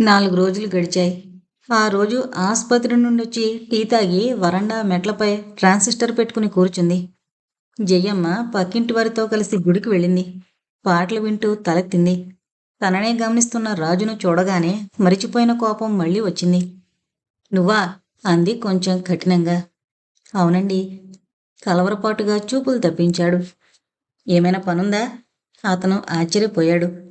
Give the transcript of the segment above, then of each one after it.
నాలుగు రోజులు గడిచాయి. ఆ రోజు ఆసుపత్రి నుండి వచ్చి టీ తాగి వరండా మెట్లపై ట్రాన్సిస్టర్ పెట్టుకుని కూర్చుంది. జయమ్మ పక్కింటి వారితో కలిసి గుడికి వెళ్ళింది. పాటలు వింటూ తలెత్తింది తననే గమనిస్తున్న రాజును చూడగానే మరిచిపోయిన కోపం మళ్ళీ వచ్చింది. నువ్వా? అంది కొంచెం కఠినంగా. అవునండి. కలవరపాటుగా చూపులు తప్పించాడు. ఏమైనా పనుందా? అతను ఆశ్చర్యపోయాడు.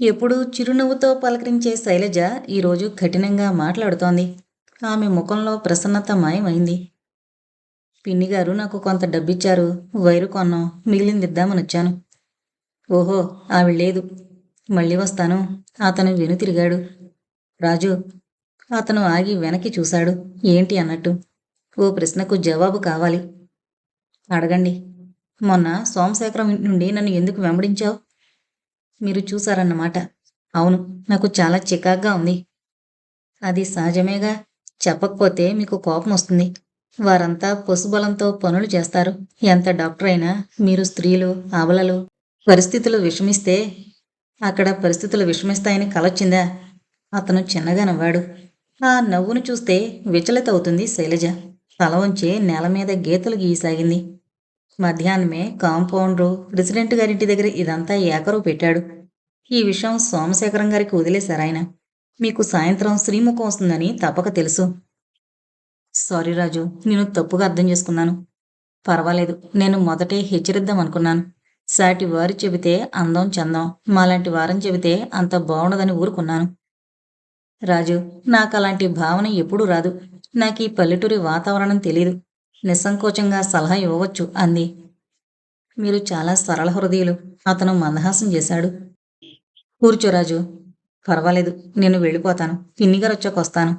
ఎప్పుడూ చిరునవ్వుతో పలకరించే శైలజ ఈరోజు కఠినంగా మాట్లాడుతోంది. ఆమె ముఖంలో ప్రసన్నత మాయమైంది. పిన్ని గారు నాకు కొంత డబ్బిచ్చారు. వైరు కొన్నాం. మిగిలింది ఇద్దామని వచ్చాను ఓహో ఆవిడ లేదు. మళ్ళీ వస్తాను. అతను వెనుతిరిగాడు. రాజు అతను ఆగి వెనక్కి చూశాడు. ఏంటి అన్నట్టు? ఓ ప్రశ్నకు జవాబు కావాలి. అడగండి. మొన్న సోమశేఖరం ఇంటి నుండి నన్ను ఎందుకు వెంబడించావు? మీరు చూశారన్నమాట అవును నాకు చాలా చికాగ్గా ఉంది. అది సహజమేగా. చెప్పకపోతే మీకు కోపం వస్తుంది. వారంతా పశుబలంతో పనులు చేస్తారు. ఎంత డాక్టర్ అయినా మీరు స్త్రీలు ఆవలలు పరిస్థితులు విషమిస్తే అక్కడ పరిస్థితులు విషమిస్తాయని కలొచ్చిందా? అతను చిన్నగా నవ్వాడు. ఆ నవ్వును చూస్తే విచలిత అవుతుంది శైలజ. తల వంచి నేల మీద గీతలు గీయసాగింది. మధ్యాహ్నమే కాంపౌండరు ప్రెసిడెంట్ గారింటి దగ్గర ఇదంతా ఏకరువు పెట్టాడు. ఈ విషయం సోమశేఖరం గారికి వదిలేశారాయన మీకు సాయంత్రం శ్రీముఖం వస్తుందని తప్పక తెలుసు. సారీ రాజు నేను తప్పుగా అర్థం చేసుకున్నాను. పర్వాలేదు నేను మొదటే హెచ్చరిద్దాం అనుకున్నాను. సాటి వారు చెబితే అందం చందం మాలాంటి వారం చెబితే అంత బాగుండదని ఊరుకున్నాను. రాజు నాకు అలాంటి భావన ఎప్పుడూ రాదు. నాకు ఈ పల్లెటూరి వాతావరణం తెలీదు. నిస్సంకోచంగా సలహా ఇవ్వవచ్చు అంది. మీరు చాలా సరళ హృదయులు. అతను మందహాసం చేశాడు. కూర్చోరాజు పర్వాలేదు నేను వెళ్ళిపోతాను. పిన్నిగారు వచ్చాక వస్తాను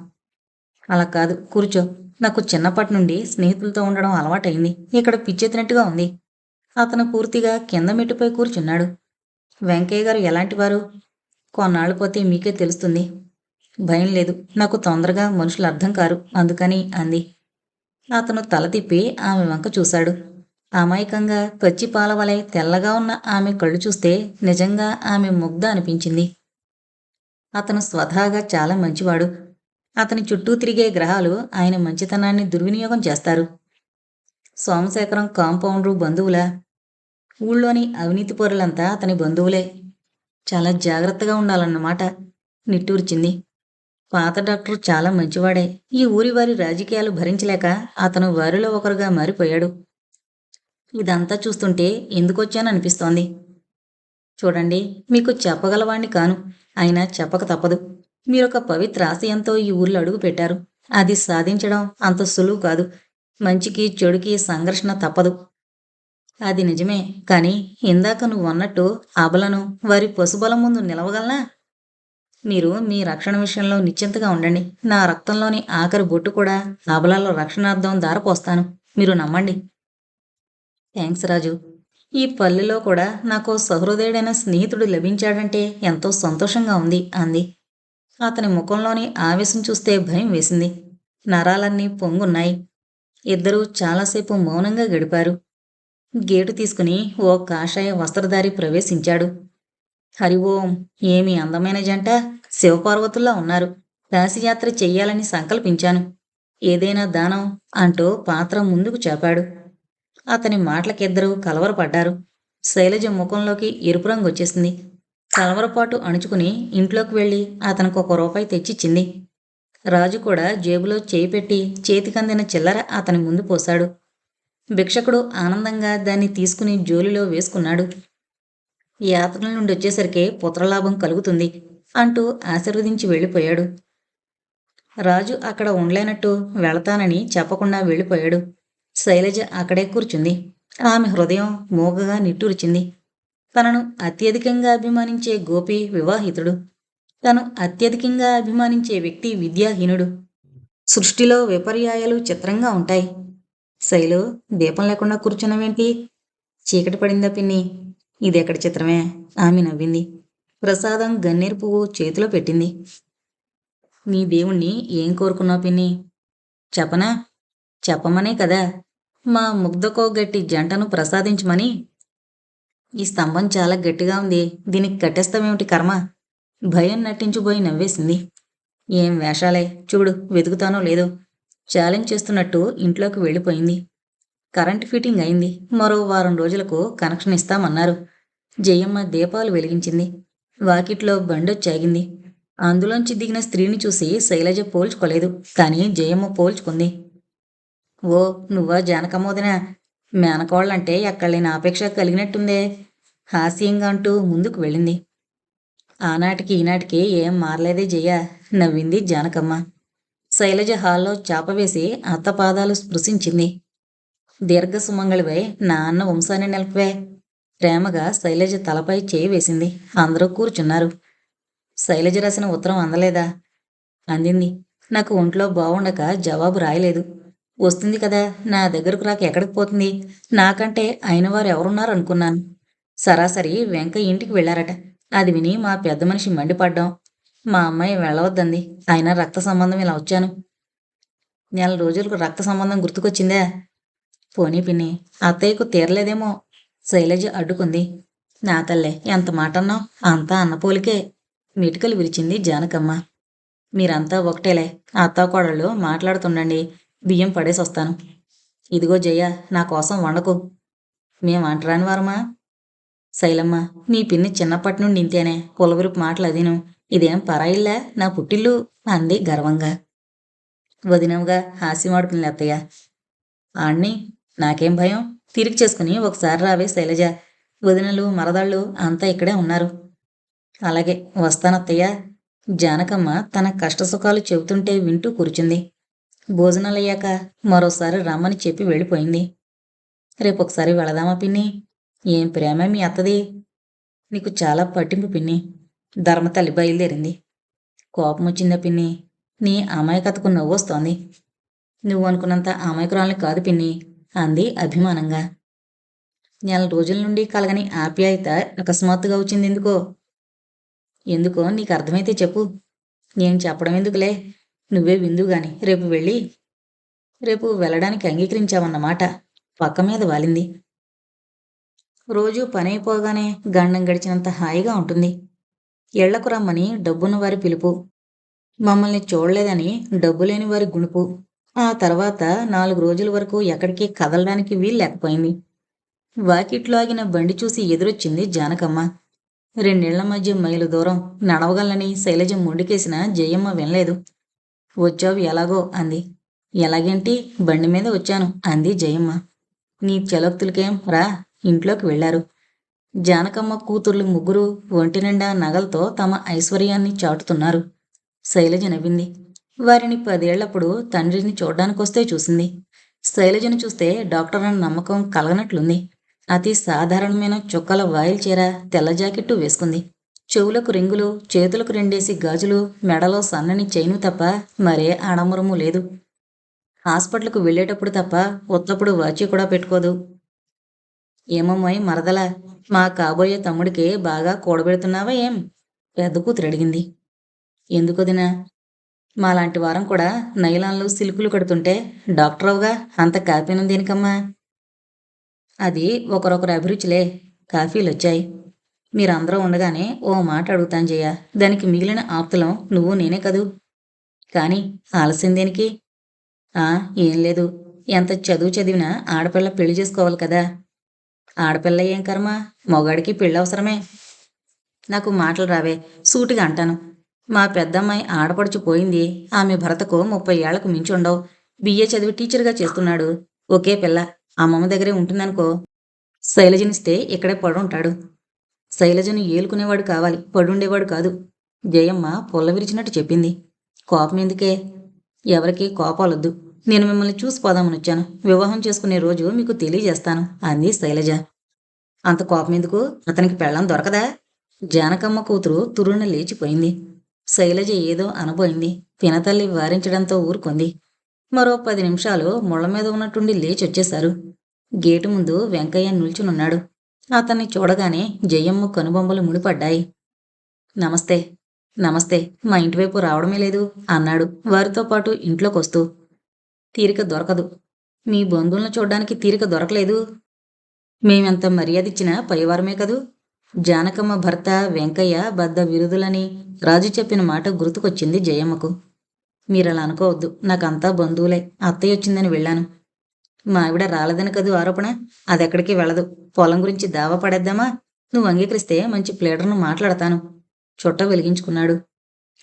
అలా కాదు కూర్చో. నాకు చిన్నప్పటి నుండి స్నేహితులతో ఉండడం అలవాటైంది. ఇక్కడ పిచ్చెత్తినట్టుగా ఉంది. అతను పూర్తిగా కింద మెట్టుపై కూర్చున్నాడు. వెంకయ్య గారు ఎలాంటివారు కొన్నాళ్ళు పోతే మీకే తెలుస్తుంది. భయం లేదు. నాకు తొందరగా మనుషులు అర్థం కారు. అందుకని అంది. అతను తల తిప్పి ఆమె వంక చూశాడు. అమాయకంగా పచ్చి పాల వలె తెల్లగా ఉన్న ఆమె కళ్ళు చూస్తే నిజంగా ఆమె ముగ్ధ అనిపించింది. అతను స్వతహాగా చాలా మంచివాడు. అతని చుట్టూ తిరిగే గ్రహాలు ఆయన మంచితనాన్ని దుర్వినియోగం చేస్తారు. సోమశేఖరం కాంపౌండరు బంధువులా. ఊళ్ళోని అవినీతి పొరలంతా అతని బంధువులే. చాలా జాగ్రత్తగా ఉండాలన్నమాట నిట్టూర్చింది. పాత డాక్టర్ చాలా మంచివాడే. ఈ ఊరి వారి రాజకీయాలు భరించలేక అతను వారిలో ఒకరుగా మారిపోయాడు. ఇదంతా చూస్తుంటే ఎందుకొచ్చాననిపిస్తోంది చూడండి మీకు చెప్పగలవాణ్ణి కాను. అయినా చెప్పక తప్పదు. మీరొక పవిత్ర ఆశయంతో ఈ ఊర్లో అడుగు పెట్టారు. అది సాధించడం అంత సులువు కాదు. మంచికి చెడుకి సంఘర్షణ తప్పదు. అది నిజమే. కానీ ఇందాక నువ్వు అన్నట్టు అబలను వారి పశుబలం ముందు నిలవగలనా? మీరు మీ రక్షణ విషయంలో నిశ్చింతగా ఉండండి. నా రక్తంలోని ఆఖరి బొట్టు కూడా నాబలాల్లో రక్షణార్థం దారపోస్తాను మీరు నమ్మండి. థ్యాంక్స్ రాజు. ఈ పల్లెలో కూడా నాకు సహృదయుడైన స్నేహితుడు లభించాడంటే ఎంతో సంతోషంగా ఉంది అంది. అతని ముఖంలోని ఆవేశం చూస్తే భయం వేసింది. నరాలన్నీ పొంగున్నాయి. ఇద్దరూ చాలాసేపు మౌనంగా గడిపారు. గేటు తీసుకుని ఓ కాషాయ వస్త్రధారి ప్రవేశించాడు. హరి ఓం. ఏమి అందమైన జంట శివపార్వతుల్లా ఉన్నారు. కాశీయాత్ర చెయ్యాలని సంకల్పించాను. ఏదైనా దానం అంటూ పాత్ర ముందుకు చేపాడు. అతని మాటలకిద్దరూ కలవరపడ్డారు. శైలజ ముఖంలోకి ఎరుపు రంగు వచ్చేసింది. కలవరపాటు అణుచుకుని ఇంట్లోకి వెళ్ళి అతనికి ఒక రూపాయి తెచ్చిచ్చింది. రాజు కూడా జేబులో చేయి పెట్టి చేతికందిన చిల్లర అతని ముందు పోశాడు. భిక్షకుడు ఆనందంగా దాన్ని తీసుకుని జోలిలో వేసుకున్నాడు. యాత్రల నుండి వచ్చేసరికి పుత్రలాభం కలుగుతుంది అంటూ ఆశీర్వదించి వెళ్ళిపోయాడు. రాజు అక్కడ ఉండలేనట్టు వెళతానని చెప్పకుండా వెళ్ళిపోయాడు. శైలజ అక్కడే కూర్చుంది. ఆమె హృదయం మూగగా నిట్టూర్చింది. తనను అత్యధికంగా అభిమానించే గోపి వివాహితుడు. తను అత్యధికంగా అభిమానించే వ్యక్తి విద్యాహీనుడు. సృష్టిలో విపర్యాయాలు చిత్రంగా ఉంటాయి. శైలు దీపం లేకుండా కూర్చున్నవేంటి చీకటి పడిందా పిన్ని? ఇది ఎక్కడ చిత్రమే? ఆమె నవ్వింది. ప్రసాదం గన్నేరు పువ్వు చేతిలో పెట్టింది. నీ దేవుణ్ణి ఏం కోరుకున్నావు పిన్ని? చెప్పనా? చెప్పమనే కదా. మా ముగ్ధకో గట్టి జంటను ప్రసాదించమని. ఈ స్తంభం చాలా గట్టిగా ఉంది. దీనికి కట్టేస్తామేమిటి కర్మ? భయం నటించిపోయి నవ్వేసింది. ఏం వేషాలే. చూడు వెతుకుతానో లేదో. ఛాలెంజ్ చేస్తున్నట్టు ఇంట్లోకి వెళ్ళిపోయింది. కరెంట్ ఫిట్టింగ్ అయింది. మరో వారం రోజులకు కనెక్షన్ ఇస్తామన్నారు. జయమ్మ దీపాలు వెలిగించింది. వాకిట్లో బండొచ్చాగింది. అందులోంచి దిగిన స్త్రీని చూసి శైలజ పోల్చుకోలేదు. కానీ జయమ్మ పోల్చుకుంది. ఓ నువ్వా జానకమ్మోదినా మేనకోళ్ళంటే ఎక్కడలేని ఆపేక్ష కలిగినట్టుందే హాస్యంగా అంటూ ముందుకు వెళ్ళింది. ఆనాటికి ఈనాటికి ఏం మారలేదే జయ నవ్వింది జానకమ్మ. శైలజ హాల్లో చాప వేసి అత్త పాదాలు స్పృశించింది. దీర్ఘ సుమంగళివై నా అన్న వంశాన్ని నిలిపే ప్రేమగా శైలజ తలపై చేయి వేసింది. అందరూ కూర్చున్నారు. శైలజ రాసిన ఉత్తరం అందలేదా? అందింది. నాకు ఒంట్లో బాగుండక జవాబు రాయలేదు. వస్తుంది కదా నా దగ్గరకు రాక ఎక్కడికి పోతుంది? నాకంటే అయిన వారు ఎవరున్నారు అనుకున్నాను సరాసరి వెంక ఇంటికి వెళ్ళారట. అది విని మా పెద్ద మనిషి మండిపడ్డాం. మా అమ్మాయి వెళ్ళవద్దంది. అయినా రక్త సంబంధం ఇలా వచ్చాను. నెల రోజులకు రక్త సంబంధం గుర్తుకొచ్చిందా? పోనీ పిన్ని అత్తయ్యకు తీరలేదేమో. శైలజ అడ్డుకుంది. నా తల్లే ఎంత మాట అన్నావు అంతా అన్నపోలికే మిటికలు విరిచింది జానకమ్మ. మీరంతా ఒకటేలే అత్త కోడళ్ళు మాట్లాడుతుండండి. బియ్యం పడేసి వస్తాను ఇదిగో జయ నా కోసం వండకు. మేం వంటరాని వారమా? శైలమ్మ నీ పిన్ని చిన్నప్పటి నుండి ఇంతేనే. కులవిరుపు మాటలు అదిను. ఇదేం పరాయిల్లా నా పుట్టిల్లు? అంది గర్వంగా. వదినవుగా హాస్యమాడుకుని అత్తయ్య. ఆణ్ణి నాకేం భయం? తిరిగి చేసుకుని ఒకసారి రావే శైలజ. వదినలు మరదళ్ళు అంతా ఇక్కడే ఉన్నారు. అలాగే వస్తానత్తయ్య. జానకమ్మ తన కష్టసుఖాలు చెబుతుంటే వింటూ కూర్చుంది. భోజనాలయ్యాక మరోసారి రమ్మని చెప్పి వెళ్ళిపోయింది. రేపు ఒకసారి వెళదామా పిన్ని? ఏం ప్రేమ మీ అత్తది? నీకు చాలా పట్టింపు పిన్ని. ధర్మ తల్లి బయలుదేరింది. కోపం వచ్చిందా పిన్ని? నీ అమాయకతకు నవ్వు వస్తోంది నువ్వు అనుకున్నంత అమాయకురాలని కాదు పిన్ని. అంది అభిమానంగా. నెల రోజుల నుండి కలగని ఆప్యాయత అకస్మాత్తుగా వచ్చింది ఎందుకో? ఎందుకో నీకు అర్థమైతే చెప్పు. నేను చెప్పడం ఎందుకులే? నువ్వే విందు గాని. రేపు వెళ్ళి రేపు వెళ్ళడానికి అంగీకరించావన్నమాట. పక్క మీద వాలింది. రోజు పని అయిపోగానే గండం గడిచినంత హాయిగా ఉంటుంది. ఇళ్ళకు రమ్మని డబ్బున్న వారి పిలుపు. మమ్మల్ని చూడలేదని డబ్బు లేని వారి గుణుపు. ఆ తర్వాత నాలుగు రోజుల వరకు ఎక్కడికి కదలడానికి వీలు లేకపోయింది. వాకిట్లో ఆగిన బండి చూసి ఎదురొచ్చింది జానకమ్మ. రెండేళ్ళ మధ్య మైలు దూరం నడవగలని శైలజ మొండికేసిన జయమ్మ వినలేదు. వచ్చావు ఎలాగో? అంది. ఎలాగేంటి? బండి మీద వచ్చాను అంది జయమ్మ. నీ చలోక్తులకేం రా ఇంట్లోకి వెళ్ళారు జానకమ్మ కూతుర్లు ముగ్గురు ఒంటి నిండా నగలతో తమ ఐశ్వర్యాన్ని చాటుతున్నారు. శైలజ నవ్వింది. వారిని పదేళ్ళప్పుడు తండ్రిని చూడ్డానికొస్తే చూసింది. శైలజను చూస్తే డాక్టర్ అన్న నమ్మకం కలగనట్లుంది. అతి సాధారణమైన చుక్కల వాయిల్ చీర తెల్ల జాకెట్టు వేసుకుంది. చెవులకు రింగులు చేతులకు రెండేసి గాజులు మెడలో సన్నని చైను తప్ప మరే ఆడంబరము లేదు. హాస్పిటల్కు వెళ్ళేటప్పుడు తప్ప ఉత్తప్పుడు వాచి కూడా పెట్టుకోదు. ఏమమ్మాయి మరదల మా కాబోయే తమ్ముడికి బాగా కూడబెడుతున్నావా ఏం? పెద్ద కూతురు అడిగింది ఎందుకొదినా మాలాంటి వారం కూడా నైలాన్లు సిలుకులు కడుతుంటే డాక్టర్ అవుగా అంత కాపీనం దేనికమ్మా? అది ఒకరొకరు అభిరుచిలే కాఫీలు వచ్చాయి మీరందరూ ఉండగానే ఓ మాట అడుగుతాను జయ. దానికి మిగిలిన ఆప్తులం నువ్వు నేనే కదూ? కానీ ఆలస్యం దేనికి? ఆ ఏం లేదు. ఎంత చదువు చదివినా ఆడపిల్ల పెళ్ళి చేసుకోవాలి కదా. ఆడపిల్ల ఏం కర్మ? మొగాడికి పెళ్ళి అవసరమే నాకు మాటలు రావే. సూటిగా అంటాను. మా పెద్దమ్మాయి ఆడపడుచు పోయింది. ఆమె భర్తకు ముప్పై ఏళ్ళకు మించి ఉండవు బిఏ చదివి టీచర్గా చేస్తున్నాడు. ఒకే పిల్ల. అమ్మమ్మ దగ్గరే ఉంటుందనుకో. శైలజనిస్తే ఇక్కడే పడుంటాడు. శైలజను ఏలుకునేవాడు కావాలి. పడుండేవాడు కాదు. జయమ్మ పొల్ల విరిచినట్టు చెప్పింది. కోపం ఎందుకే? ఎవరికి కోపాలొద్దు. నేను మిమ్మల్ని చూసి పోదామని వచ్చాను. వివాహం చేసుకునే రోజు మీకు తెలియజేస్తాను అంది శైలజ. అంత కోపం ఎందుకు? అతనికి పెళ్ళం దొరకదా? జానకమ్మ కూతురు తురున లేచిపోయింది. శైలజ ఏదో అనబోయింది. పినతల్లి వారించడంతో ఊరుకుంది. మరో పది నిమిషాలు ముళ్ళ మీద ఉన్నట్టుండి లేచి వచ్చేశారు. గేటు ముందు వెంకయ్య నిల్చునున్నాడు. అతన్ని చూడగానే జయమ్మ కనుబొమ్మలు ముడిపడ్డాయి. నమస్తే నమస్తే మా ఇంటి వైపు రావడమే లేదు అన్నాడు. వారితో పాటు ఇంట్లోకొస్తూ తీరిక దొరకదు. మీ బంధువులను చూడ్డానికి తీరిక దొరకలేదు. మేమెంత మర్యాద ఇచ్చినా పైవారమే కదూ? జానకమ్మ భర్త వెంకయ్య బద్ద విరుదులని రాజు చెప్పిన మాట గుర్తుకొచ్చింది జయమ్మకు. మీరలా అనుకోవద్దు నాకంతా బంధువులే అత్తయ్య వచ్చిందని వెళ్ళాను. మా ఆవిడ రాలేదని కదూ ఆరోపణ? అదెక్కడికి వెళ్ళదు. పొలం గురించి దావా పడేద్దామా? నువ్వు అంగీకరిస్తే మంచి ప్లేడర్ను మాట్లాడతాను. చుట్ట వెలిగించుకున్నాడు.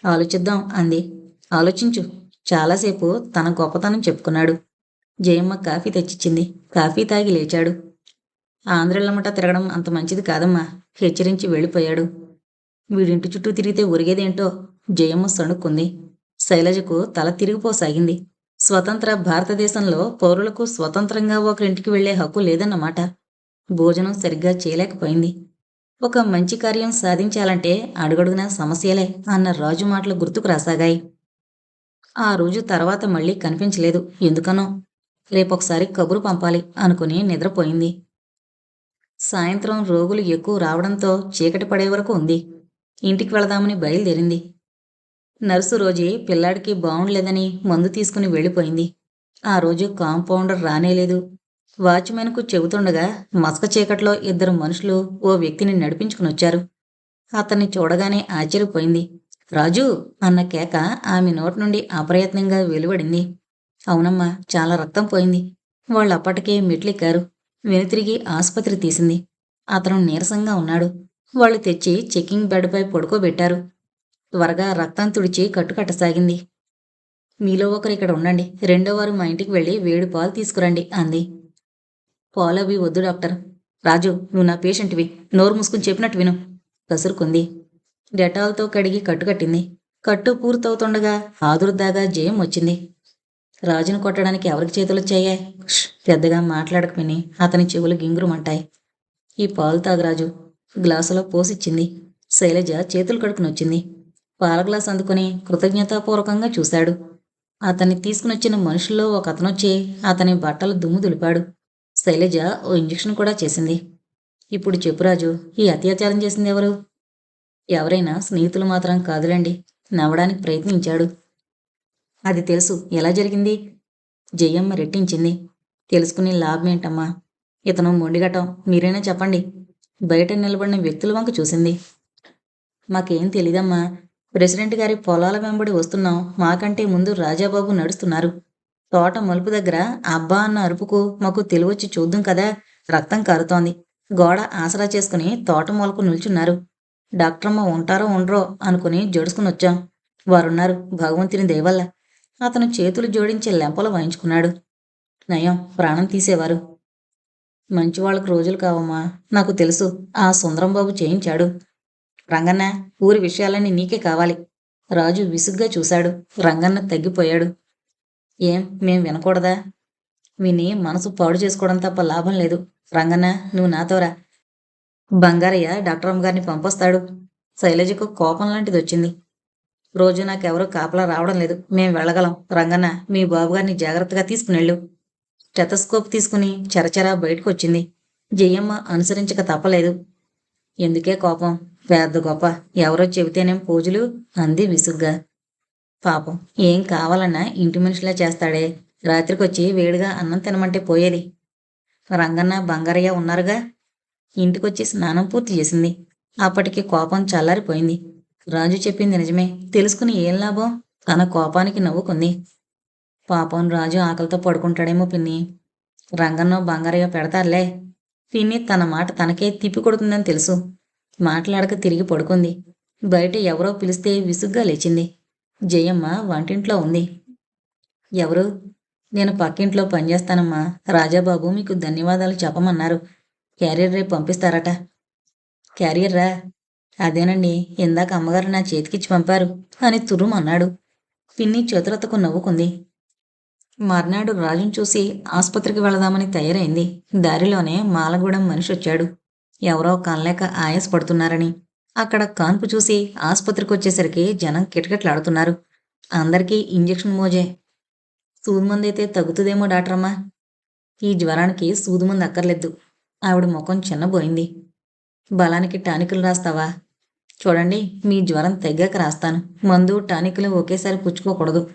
ఆలోచిద్దాం అంది. ఆలోచించు. చాలాసేపు తన గొప్పతనం చెప్పుకున్నాడు. జయమ్మ కాఫీ తెచ్చిచ్చింది. కాఫీ తాగి లేచాడు. ఆంధ్రలమ్మట తిరగడం అంత మంచిది కాదమ్మా. హెచ్చరించి వెళ్ళిపోయాడు. వీడింటి చుట్టూ తిరిగితే ఒరిగేదేంటో జయమ్మ సణుక్కుంది. శైలజకు తల తిరిగిపోసాగింది. స్వతంత్ర భారతదేశంలో పౌరులకు స్వతంత్రంగా ఒకరింటికి వెళ్ళే హక్కు లేదన్నమాట. భోజనం సరిగ్గా చేయలేకపోయింది. ఒక మంచి కార్యం సాధించాలంటే అడుగడుగునా సమస్యలే అన్న రాజు మాటలు గుర్తుకు రాసాగాయి. ఆ రోజు తర్వాత మళ్ళీ కనిపించలేదు. ఎందుకనో? రేపొకసారి కబురు పంపాలి అనుకుని నిద్రపోయింది. సాయంత్రం రోగులు ఎక్కువ రావడంతో చీకటి పడే వరకు ఉంది. ఇంటికి వెళదామని బయలుదేరింది. నర్సు రోజే పిల్లాడికి బాగుండలేదని మందు తీసుకుని వెళ్ళిపోయింది. ఆ రోజు కాంపౌండర్ రానేలేదు వాచ్మెన్కు చెబుతుండగా మసక చీకట్లో ఇద్దరు మనుషులు ఓ వ్యక్తిని నడిపించుకుని వచ్చారు. అతన్ని చూడగానే ఆశ్చర్యపోయింది. రాజు అన్న కేక ఆమె నోటి నుండి అప్రయత్నంగా వెలువడింది. అవునమ్మా చాలా రక్తం పోయింది. వాళ్ళు అప్పటికే మెట్లెక్కారు. వెనుతిరిగి ఆసుపత్రి తీసింది. అతను నీరసంగా ఉన్నాడు. వాళ్ళు తెచ్చి చెకింగ్ బెడ్పై పడుకోబెట్టారు. త్వరగా రక్తం తుడిచి కట్టుకట్టసాగింది. మీలో ఒకరు ఇక్కడ ఉండండి. రెండో వారు మా ఇంటికి వెళ్ళి వేడి పాలు తీసుకురండి అంది. పాలు అవి వద్దు డాక్టర్. రాజు నువ్వు నా పేషెంట్వి. నోరు మూసుకుని చెప్పినట్టు విను. కసురుకుంది. డెటాల్తో కడిగి కట్టుకట్టింది. కట్టు పూర్తవుతుండగా ఆదురుదాగా జయం వచ్చింది. రాజును కొట్టడానికి ఎవరికి చేతులొచ్చాయే? ష్, పెద్దగా మాట్లాడక విని అతని చెవులు గింగురుమంటాయి. ఈ పాలు తాగరాజు గ్లాసులో పోసిచ్చింది. శైలజ చేతులు కడుకుని వచ్చింది. పాల గ్లాస్ అందుకుని కృతజ్ఞతాపూర్వకంగా చూశాడు. అతన్ని తీసుకునొచ్చిన మనుషుల్లో ఒక అతనొచ్చి అతని బట్టలు దుమ్ము దులిపాడు. శైలజ ఓ ఇంజెక్షన్ కూడా చేసింది. ఇప్పుడు చెప్పురాజు ఈ అత్యాచారం చేసింది ఎవరు? ఎవరైనా స్నేహితులు మాత్రం కాదులండి. నవ్వడానికి ప్రయత్నించాడు. అది తెలుసు. ఎలా జరిగింది? జయమ్మ రెట్టించింది. తెలుసుకునే లాభం ఏంటమ్మా? ఇతను మొండిగటం మీరైనా చెప్పండి. బయట నిలబడిన వ్యక్తుల వంక చూసింది. మాకేం తెలీదమ్మా. ప్రెసిడెంట్ గారి పొలాల వెంబడి వస్తున్నాం. మాకంటే ముందు రాజాబాబు నడుస్తున్నారు. తోట మలుపు దగ్గర అబ్బా అన్న అరుపుకు మాకు తెలివచ్చి చూద్దాం కదా. రక్తం కారుతోంది. గోడ ఆసరా చేసుకుని తోట మొలకు నిల్చున్నారు. డాక్టరమ్మ ఉంటారో ఉండరో అనుకుని జడుసుకుని వచ్చాం వారున్నారు. భగవంతుని దయవల్ల అతను చేతులు జోడించి లెంపలు వాయించుకున్నాడు. నయం ప్రాణం తీసేవారు. మంచి వాళ్ళకు రోజులు కావమ్మా నాకు తెలుసు ఆ సుందరంబాబు చేయించాడు రంగన్న ఊరి విషయాలన్నీ నీకే కావాలి. రాజు విసుగ్గా చూశాడు రంగన్న తగ్గిపోయాడు. ఏం మేం వినకూడదా? విని మనసు పాడు చేసుకోవడం తప్ప లాభం లేదు. రంగన్న నువ్వు నాతోరా బంగారయ్య డాక్టర్ అమ్మ గారిని పంపొస్తాడు. శైలజకు కోపం లాంటిది వచ్చింది రోజు నాకెవరూ కాపలా రావడం లేదు. మేము వెళ్ళగలం. రంగన్న మీ బాబుగారిని జాగ్రత్తగా తీసుకునెళ్ళు. టెతస్కోప్ తీసుకుని చరచరా బయటకు వచ్చింది జయమ్మ అనుసరించక తప్పలేదు. ఎందుకే కోపం? పెద్ద గొప్ప. ఎవరో చెబితేనేం పూజలు? అంది విసుగ్గా. పాపం. ఏం కావాలన్నా ఇంటి మనిషిలా చేస్తాడే. రాత్రికొచ్చి వేడిగా అన్నం తినమంటే పోయేది. రంగన్న బంగారయ్య ఉన్నారుగా? ఇంటికొచ్చి స్నానం పూర్తి చేసింది. అప్పటికి కోపం చల్లారిపోయింది. రాజు చెప్పింది నిజమే. తెలుసుకుని ఏం లాభం? తన కోపానికి నవ్వుకుంది. పాపం రాజు ఆకలితో పడుకుంటాడేమో పిన్ని. రంగన్నో బంగారయ్యో పెడతారులే. పిన్ని తన మాట తనకే తిప్పి కొడుతుందని తెలుసు. మాట్లాడక తిరిగి పడుకుంది. బయట ఎవరో పిలిస్తే విసుగ్గా లేచింది. జయమ్మ వంటింట్లో ఉంది. ఎవరు? నేను పక్కింట్లో పనిచేస్తానమ్మా రాజాబాబు మీకు ధన్యవాదాలు చెప్పమన్నారు. క్యారియర్ రేపు పంపిస్తారట. క్యారియర్ రా అదేనండి ఇందాక అమ్మగారు నా చేతికిచ్చి పంపారు. అని తుర్రుమన్నాడు. పిన్ని చేతులతకు నవ్వుకుంది. మర్నాడు రాజును చూసి ఆసుపత్రికి వెళదామని తయారైంది. దారిలోనే మాలగూడెం మనిషి వచ్చాడు ఎవరో కనలేక ఆయాసపడుతున్నారని. అక్కడ కాన్పు చూసి ఆసుపత్రికి వచ్చేసరికి జనం కిటకిటలాడుతున్నారు. అందరికీ ఇంజెక్షన్ మోజే. సూదుమందైతే తగ్గుతుందేమో డాక్టరమ్మా. ఈ జ్వరానికి సూదుమంది అక్కర్లేదు. ఆవిడ ముఖం చిన్నబోయింది. బలానికి టానికులు రాస్తావా? చూడండి మీ జ్వరం తగ్గాక రాస్తాను. మందు టానిక్లు ఒకేసారి పుచ్చుకోకూడదు.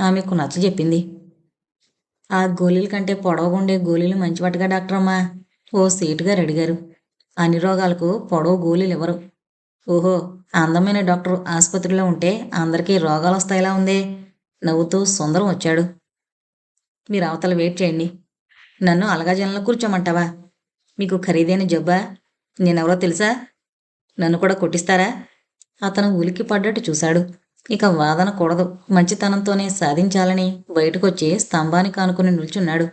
ఆమెకు నచ్చజెప్పింది ఆ గోళీల కంటే పొడవగుండే గోళీలు మంచివాటిగా డాక్టర్ అమ్మా? ఓ సీటుగా అడిగారు అన్ని రోగాలకు పొడవు గోళీలు ఇవ్వరు ఓహో అందమైన డాక్టర్ ఆసుపత్రిలో ఉంటే అందరికీ రోగాలు వస్తాయిలా ఉందే. నవ్వుతూ సుందరం వచ్చాడు. మీరు అవతల వెయిట్ చేయండి. నన్ను అలగాజనంలో కూర్చోమంటావా? మీకు ఖరీదైన జబ్బా? నేనెవరో తెలుసా? నన్ను కూడా కొట్టిస్తారా? అతను ఉలికి పడ్డట్టు చూశాడు. ఇక వాదన కూడదు. మంచితనంతోనే సాధించాలని బయటకొచ్చి స్తంభానికి ఆనుకుని నిల్చున్నాడు.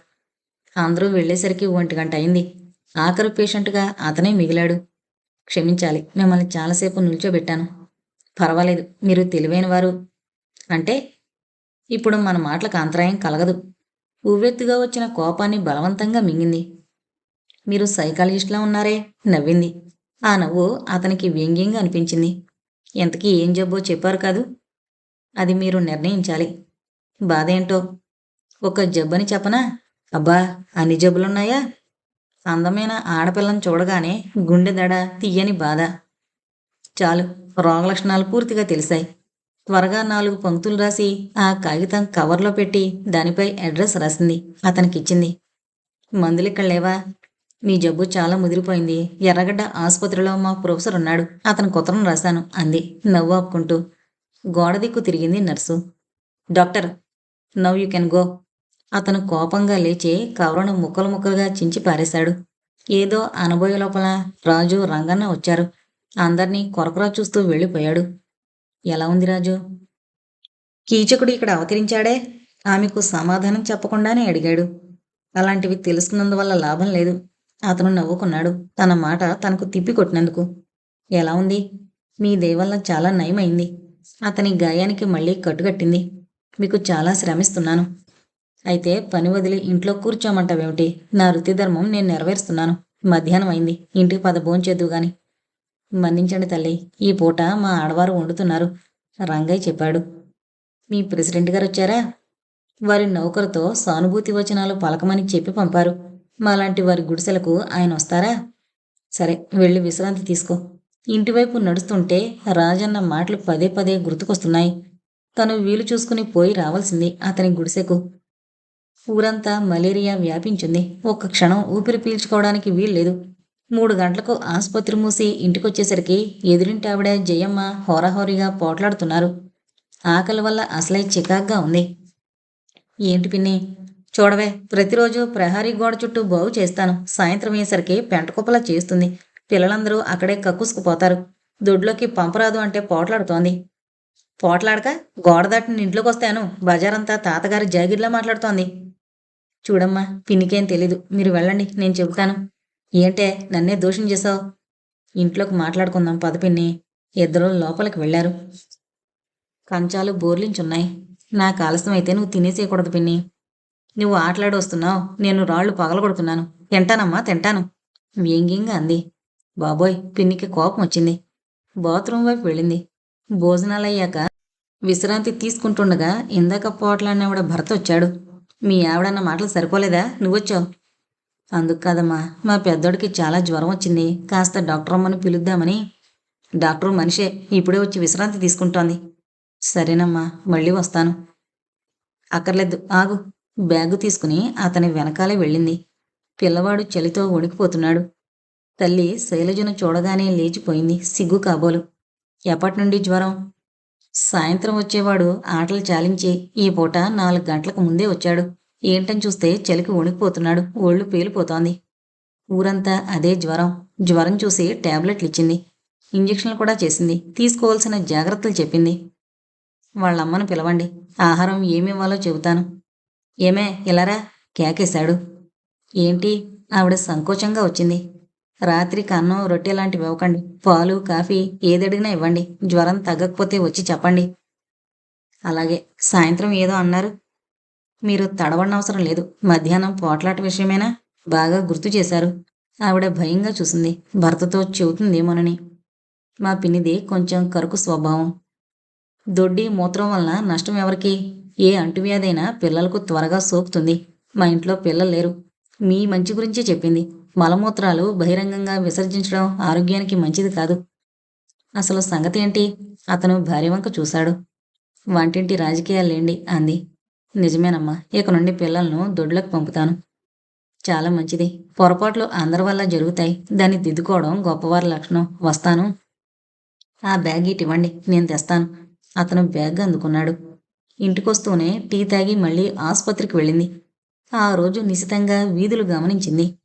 అందరూ వెళ్ళేసరికి ఒంటి గంట అయింది. ఆఖరు పేషెంట్గా అతనే మిగిలాడు. క్షమించాలి. మిమ్మల్ని చాలాసేపు నిల్చోబెట్టాను. పర్వాలేదు. మీరు తెలివైన వారు అంటే? ఇప్పుడు మన మాటలకు అంతరాయం కలగదు. ఉవ్వెత్తుగా వచ్చిన కోపాన్ని బలవంతంగా మింగింది. మీరు సైకాలజిస్ట్లా ఉన్నారే? నవ్వింది. ఆ నవ్వు అతనికి వ్యంగ్యంగా అనిపించింది. ఎంతకీ ఏం జబ్బో చెప్పారు కాదు. అది మీరు నిర్ణయించాలి. బాధ ఏంటో? ఒక జబ్బని చెప్పనా? అబ్బా అన్ని జబ్బులున్నాయా? అందమైన ఆడపిల్లని చూడగానే గుండె దడ తీయని బాధ. చాలు రోగలక్షణాలు పూర్తిగా తెలిసాయి. త్వరగా నాలుగు పంక్తులు రాసి ఆ కాగితం కవర్లో పెట్టి దానిపై అడ్రస్ రాసింది. అతనికిచ్చింది. మందులిక్కడ లేవా? మీ జబ్బు చాలా ముదిరిపోయింది. ఎర్రగడ్డ ఆసుపత్రిలో మా ప్రొఫెసర్ ఉన్నాడు. అతను ఉత్తరం రాశాను అంది. నవ్వు ఆపుకుంటూ. గోడ దిక్కు తిరిగింది nurse. Doctor now you can go. అతను కోపంగా లేచి కవరను ముక్కలు ముక్కలుగా చించి పారేశాడు. ఏదో అనబోయే లోపల రాజు రంగన్న వచ్చారు. అందర్నీ కొరకొరా చూస్తూ వెళ్ళిపోయాడు. ఎలా ఉంది రాజు? కీచకుడు ఇక్కడ అవతరించాడే? ఆమెకు సమాధానం చెప్పకుండానే అడిగాడు. అలాంటివి తెలుసుకున్నందువల్ల లాభం లేదు. అతను నవ్వుకున్నాడు. తన మాట తనకు తిప్పి కొట్టినందుకు. ఎలా ఉంది? మీ దయవల్ల చాలా నయమైంది. అతని గాయానికి మళ్ళీ కట్టుకట్టింది. మీకు చాలా శ్రమిస్తున్నాను. అయితే పని వదిలి ఇంట్లో కూర్చోమంటావేమిటి? నా వృత్తి ధర్మం నేను నెరవేరుస్తున్నాను. మధ్యాహ్నం అయింది. ఇంటికి పద భోంచేద్దు గాని. మన్నించండి తల్లి. ఈ పూట మా ఆడవారు వండుతున్నారు. రంగయ్య చెప్పాడు. మీ ప్రెసిడెంట్ గారు వచ్చారా వారి నౌకరుతో సానుభూతి వచనాలు పలకమని చెప్పి పంపారు. మాలాంటి వారి గుడిసెలకు ఆయన వస్తారా? సరే వెళ్ళి విశ్రాంతి తీసుకో. ఇంటివైపు నడుస్తుంటే రాజన్న మాటలు పదే పదే గుర్తుకొస్తున్నాయి. తను వీలు చూసుకుని పోయి రావాల్సింది అతని గుడిసెకు. ఊరంతా మలేరియా వ్యాపించింది. ఒక్క క్షణం ఊపిరి పీల్చుకోవడానికి వీల్లేదు. మూడు గంటలకు ఆసుపత్రి మూసి ఇంటికొచ్చేసరికి ఎదురింటి ఆవిడ జయమ్మ హోరాహోరీగా పోట్లాడుతున్నారు. ఆకలి వల్ల అసలే చికాగ్గా ఉంది. ఏంటి పిన్ని? చూడవే ప్రతిరోజు ప్రహరీ గోడ చుట్టూ బాగు చేస్తాను. సాయంత్రం అయ్యేసరికి పెంటకుప్పలా చేస్తుంది. పిల్లలందరూ అక్కడే కక్కుసుకుపోతారు. దొడ్లోకి పంపరాదు అంటే పోట్లాడుతోంది. పోట్లాడక గోడ దాటిని ఇంట్లోకి వస్తాను. బజారంతా తాతగారి జాగిర్లా మాట్లాడుతోంది. చూడమ్మా పిన్నికేం తెలీదు. మీరు వెళ్ళండి నేను చెబుతాను. ఏంటే నన్నే దోషం చేశావు? ఇంట్లోకి మాట్లాడుకుందాం పదపిన్ని ఇద్దరు లోపలికి వెళ్ళారు. కంచాలు బోర్లించున్నాయి. నాకు ఆలస్యం అయితే నువ్వు తినేసేయకూడదు పిన్ని. నువ్వు ఆటలాడొస్తున్నావు. నేను రాళ్ళు పగలగొడుతున్నాను. తింటానమ్మా తింటాను. వ్యంగ్యంగా అంది. బాబోయ్ పిన్నికి కోపం వచ్చింది. బాత్రూమ్ వైపు వెళ్ళింది. భోజనాలయ్యాక విశ్రాంతి తీసుకుంటుండగా ఇందాక పోట్లాడినవిడ భర్త వచ్చాడు. మీ ఆవిడన్న మాటలు సరిపోలేదా? నువ్వొచ్చావు. అందుకు కాదమ్మా మా పెద్దోడికి చాలా జ్వరం వచ్చింది. కాస్త డాక్టర్ అమ్మని పిలుద్దామని. డాక్టర్ మనిషే ఇప్పుడే వచ్చి విశ్రాంతి తీసుకుంటోంది. సరేనమ్మా మళ్ళీ వస్తాను. అక్కర్లేదు ఆగు. బ్యాగు తీసుకుని అతని వెనకాలే వెళ్ళింది. పిల్లవాడు చలితో వణికిపోతున్నాడు. తల్లి శైలజను చూడగానే లేచిపోయింది. సిగ్గు కాబోలు. ఎప్పటి నుండి జ్వరం? సాయంత్రం వచ్చేవాడు ఆటలు చాలించి ఈ పూట నాలుగు గంటలకు ముందే వచ్చాడు. ఏంటని చూస్తే చలికి వణికిపోతున్నాడు. ఒళ్ళు పేలిపోతోంది. ఊరంతా అదే జ్వరం. జ్వరం చూసి టాబ్లెట్లు ఇచ్చింది ఇంజక్షన్లు కూడా చేసింది. తీసుకోవాల్సిన జాగ్రత్తలు చెప్పింది. వాళ్ళమ్మను పిలవండి. ఆహారం ఏమివ్వాలో చెబుతాను. ఏమే ఇలారా కేకేశాడు. ఏంటి? ఆవిడ సంకోచంగా వచ్చింది. రాత్రికి అన్నం రొట్టె లాంటివి ఇవ్వకండి పాలు కాఫీ ఏదడిగినా ఇవ్వండి. జ్వరం తగ్గకపోతే వచ్చి చెప్పండి. అలాగే సాయంత్రం ఏదో అన్నారు. మీరు తడవనవసరం లేదు. మధ్యాహ్నం పోట్లాట విషయమేనా? బాగా గుర్తు చేశారు. ఆవిడ భయంగా చూసింది. భర్తతో చెబుతుందేమోనని. మా పిన్నిది కొంచెం కరుకు స్వభావం. దొడ్డి మూత్రం వలన నష్టం ఎవరికి? ఏ అంటువ్యాధైనా పిల్లలకు త్వరగా సోకుతుంది. మా ఇంట్లో పిల్లలు లేరు. మీ మంచి గురించే చెప్పింది. మలమూత్రాలు బహిరంగంగా విసర్జించడం ఆరోగ్యానికి మంచిది కాదు. అసలు సంగతి ఏంటి? అతను భార్య వంక చూశాడు. వంటింటి రాజకీయాలేండి అంది. నిజమేనమ్మా. ఇక నుండి పిల్లలను దొడ్లకు పంపుతాను. చాలా మంచిది. పొరపాట్లు అందరి వల్ల జరుగుతాయి. దాన్ని దిద్దుకోవడం గొప్పవారి లక్షణం. వస్తాను. ఆ బ్యాగ్ ఇటు ఇవ్వండి. నేను తెస్తాను. అతను బ్యాగ్ అందుకున్నాడు. ఇంటికొస్తూనే టీ తాగి మళ్ళీ ఆసుపత్రికి వెళ్ళింది. ఆ రోజు నిశితంగా వీధులు గమనించింది.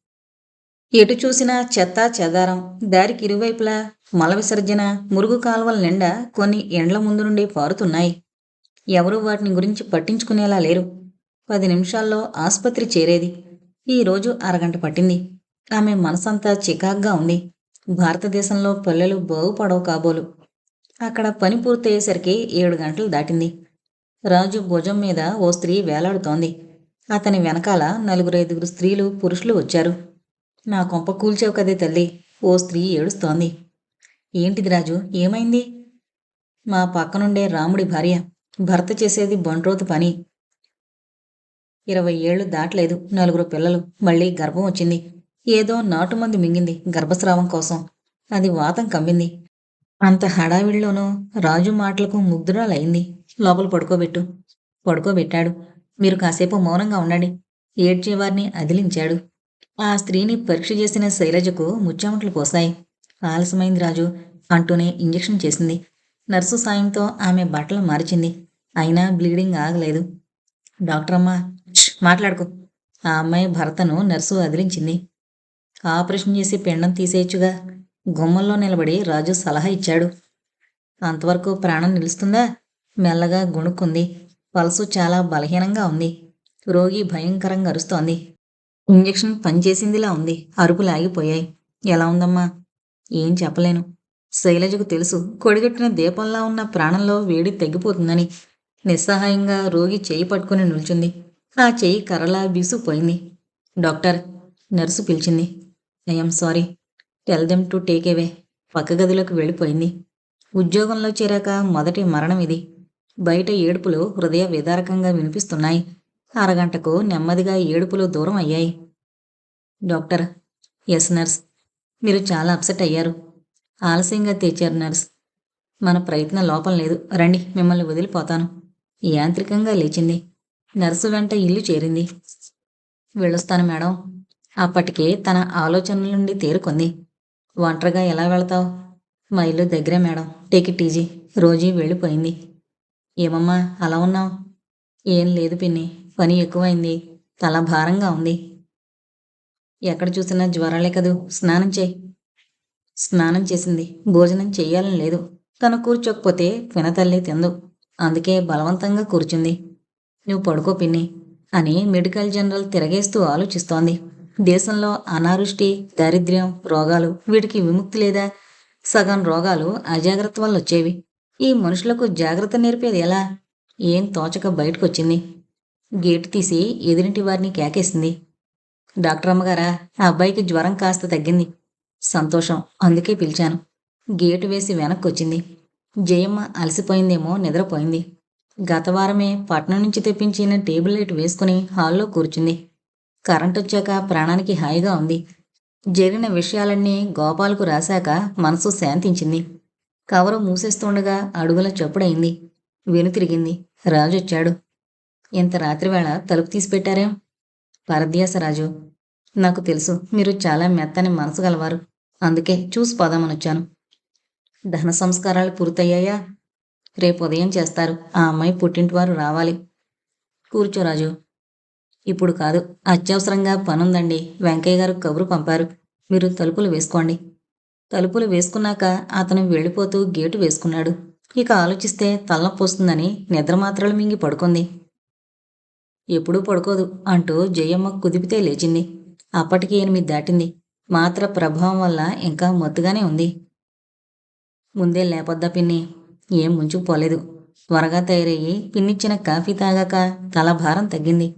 ఎటు చూసినా చెత్త చెదారం దారికి ఇరువైపులా మల విసర్జన మురుగు కాలువల నిండా కొన్ని ఎండ్ల ముందు నుండి పారుతున్నాయి. ఎవరూ వాటిని గురించి పట్టించుకునేలా లేరు. పది నిమిషాల్లో ఆసుపత్రి చేరేది. ఈరోజు అరగంట పట్టింది. ఆమె మనసంతా చికాగ్గా ఉంది. భారతదేశంలో పల్లెలు బాగుపడవు కాబోలు. అక్కడ పని పూర్తయ్యేసరికి ఏడు గంటలు దాటింది. రాజు భుజం మీద ఓ స్త్రీ వేలాడుతోంది. అతని వెనకాల నలుగురు ఐదుగురు స్త్రీలు పురుషులు వచ్చారు. నా కొంప కూల్చేవు కదే తల్లి ఓ స్త్రీ ఏడుస్తోంది. ఏంటిది రాజు ఏమైంది? మా పక్కనుండే రాముడి భార్య భర్త చేసేది బొండ్రోతు పని. ఇరవై ఏళ్ళు దాటలేదు నలుగురు పిల్లలు మళ్ళీ గర్భం వచ్చింది. ఏదో నాటుమంది మింగింది గర్భస్రావం కోసం. అది వాతం కమ్మింది. అంత హడావిడిలోనూ రాజు మాటలకు ముగ్ధురాలైంది లోపల పడుకోబెట్టు. పడుకోబెట్టాడు. మీరు కాసేపు మౌనంగా ఉండండి. ఏడ్చేవారిని అదిలించాడు. ఆ స్త్రీని పరీక్ష చేసిన శైలజకు ముచ్చెమటలు పోసాయి ఆలస్యమైంది రాజు అంటూనే ఇంజెక్షన్ చేసింది. నర్సు సాయంతో ఆమె బట్టలు మార్చింది. అయినా బ్లీడింగ్ ఆగలేదు. డాక్టర్ అమ్మ మాట్లాడుకో. ఆ అమ్మాయి భర్తను నర్సు అదిలించింది. ఆపరేషన్ చేసి పిండం తీసేయచ్చుగా. గుమ్మంలో నిలబడి రాజు సలహా ఇచ్చాడు. అంతవరకు ప్రాణం నిలుస్తుందా? మెల్లగా గుణుక్కుంది. పల్సు చాలా బలహీనంగా ఉంది. రోగి భయంకరంగా అరుస్తోంది. ఇంజెక్షన్ పనిచేసిందిలా ఉంది. అరుపులు ఆగిపోయాయి. ఎలా ఉందమ్మా? ఏం చెప్పలేను. శైలజకు తెలుసు. కొడిగట్టిన దీపంలా ఉన్న ప్రాణంలో వేడి తగ్గిపోతుందని నిస్సహాయంగా రోగి చేయి పట్టుకుని నిల్చుంది. ఆ చేయి కర్రలా బీసుకుపోయింది డాక్టర్ నర్సు పిలిచింది. I'm sorry. Tell them to take away పక్క గదిలోకి వెళ్ళిపోయింది. ఉద్యోగంలో చేరాక మొదటి మరణం ఇది. బయట ఏడుపులు హృదయ విదారకంగా వినిపిస్తున్నాయి. అరగంటకు నెమ్మదిగా ఏడుపులు దూరం అయ్యాయి. డాక్టర్ ఎస్ నర్స్ మీరు చాలా అప్సెట్ అయ్యారు. ఆలస్యంగా తెచ్చారు నర్స్ మన ప్రయత్నం లోపం లేదు. రండి మిమ్మల్ని వదిలిపోతాను. యాంత్రికంగా లేచింది. నర్సు వెంట ఇల్లు చేరింది. వెళ్ళొస్తాను మేడం. అప్పటికే తన ఆలోచనల నుండి తేరుకుంది. ఒంటరిగా ఎలా వెళతావు? మా ఇల్లు దగ్గరే madam. Take it easy. Rosy వెళ్ళిపోయింది. ఏమమ్మా అలా ఉన్నావు? ఏం లేదు పిన్ని. పని ఎక్కువైంది. తల భారంగా ఉంది. ఎక్కడ చూసినా జ్వరాలే కదూ. స్నానం చేయి. స్నానం చేసింది. భోజనం చేయాలని లేదు. తను కూర్చోకపోతే వినతల్లి తిందు. అందుకే బలవంతంగా కూర్చుంది. నువ్వు పడుకో పిన్ని అని మెడికల్ జనరల్ తిరగేస్తూ ఆలోచిస్తోంది. దేశంలో అనారుష్టి దారిద్ర్యం రోగాలు వీటికి విముక్తి లేదా సగం రోగాలు అజాగ్రత్త వల్ల వచ్చేవి. ఈ మనుషులకు జాగ్రత్త నేర్పేది ఎలా? ఏం తోచక బయటకొచ్చింది? గేటు తీసి ఎదురింటి వారిని కేకేసింది. డాక్టర్ అమ్మగారా ఆ అబ్బాయికి జ్వరం కాస్త తగ్గింది. సంతోషం అందుకే పిలిచాను. గేటు వేసి వెనక్కి వచ్చింది జయమ్మ అలసిపోయిందేమో నిద్రపోయింది. గత వారమే పట్నం నుంచి తెప్పించిన టేబుల్ లైట్ వేసుకుని హాల్లో కూర్చుంది. కరెంట్ వచ్చాక ప్రాణానికి హాయిగా ఉంది. జరిగిన విషయాలన్నీ గోపాల్కు రాశాక మనసు శాంతించింది. కవరు మూసేస్తుండగా అడుగుల చప్పుడైంది వెనుతిరిగింది. రాజు వచ్చాడు ఇంత రాత్రివేళ తలుపు తీసి పెట్టారేం పరధ్యాస నాకు తెలుసు. మీరు చాలా మెత్తని మనసు గలవారు. అందుకే చూసి పోదామని వచ్చాను దహన సంస్కారాలు పూర్తయ్యాయా? రేపు ఉదయం చేస్తారు. ఆ అమ్మాయి పుట్టింటివారు రావాలి. కూర్చోరాజు ఇప్పుడు కాదు. అత్యవసరంగా పనుందండి. వెంకయ్య గారు కబురు పంపారు. మీరు తలుపులు వేసుకోండి. తలుపులు వేసుకున్నాక అతను వెళ్ళిపోతూ గేటు వేసుకున్నాడు. ఇక ఆలోచిస్తే తలనొప్పొస్తుందని నిద్ర మాత్రలు మింగి పడుకుంది. ఎప్పుడూ పడుకోదు అంటూ జయమ్మ కుదిపితే లేచింది. అప్పటికి ఎనిమిది దాటింది. మాత్ర ప్రభావం వల్ల ఇంకా మత్తుగానే ఉంది. ముందే లేపొద్దా పిన్ని? ఏం ముంచుకుపోలేదు. త్వరగా తయారయ్యి పిన్నిచ్చిన కాఫీ తాగాక తల భారం తగ్గింది.